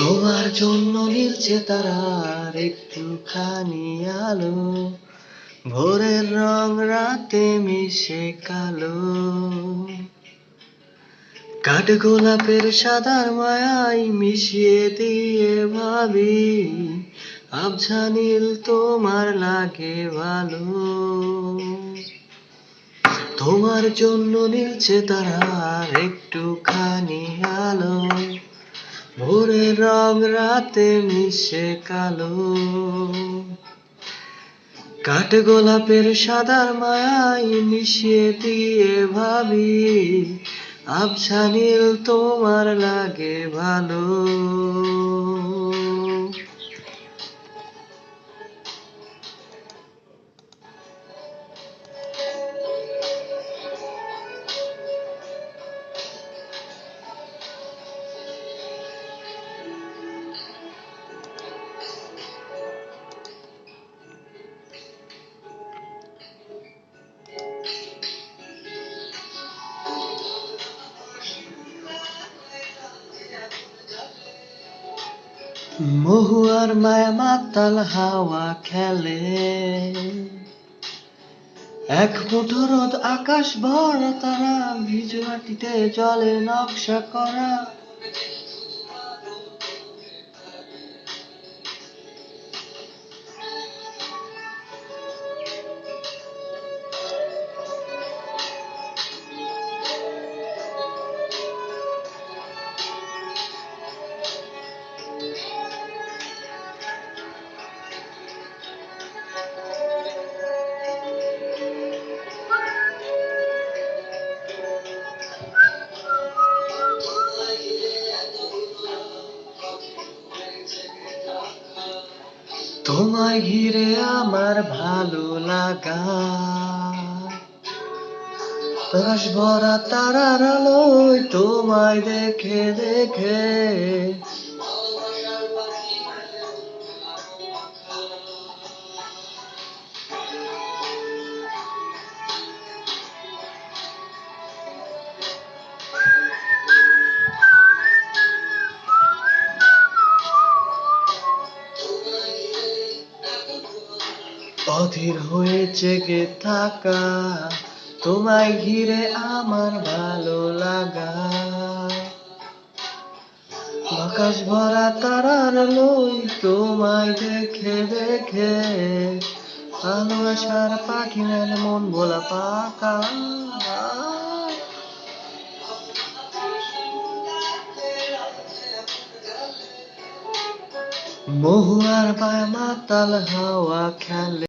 তোমার জন্য নীলছে তারার একটুখানি আলো। ভোরের রং রাতে মিশে কালো। কাঠ গোলাপের সাদার মায়াই মিশিয়ে দিয়ে ভাবি, আবছা নীল তোমার লাগে ভালো। তোমার জন্য নীলছে তারার একটুখানি আলো। ভোরের রং রাতে মিশে কালো। কাঠ গোলাপের সাদার মায়াই মিশিয়ে দিয়ে ভাবি, আবছা নীল তোমার লাগে ভালো। মহুয়ার মায়া মাতাল হাওয়া খেলে এক মুঠো আকাশ ভরা তারা ভিজে মাটিতে জলে নকশা করা তোমায় ঘিরে আমার ভালো লাগা। আকাশ ভরা তারার আলোয় তোমায় দেখে দেখে অধীর হয়ে জেগে থাকা, তোমায় ঘিরে আমার ভালো লাগা। আকাশ ভরা তারার লই তোমায় দেখে দেখে, ভালোবাসার পাখি মেলে মন বলা পাকা। মহুয়ার পায় মাতাল হাওয়া খেলে।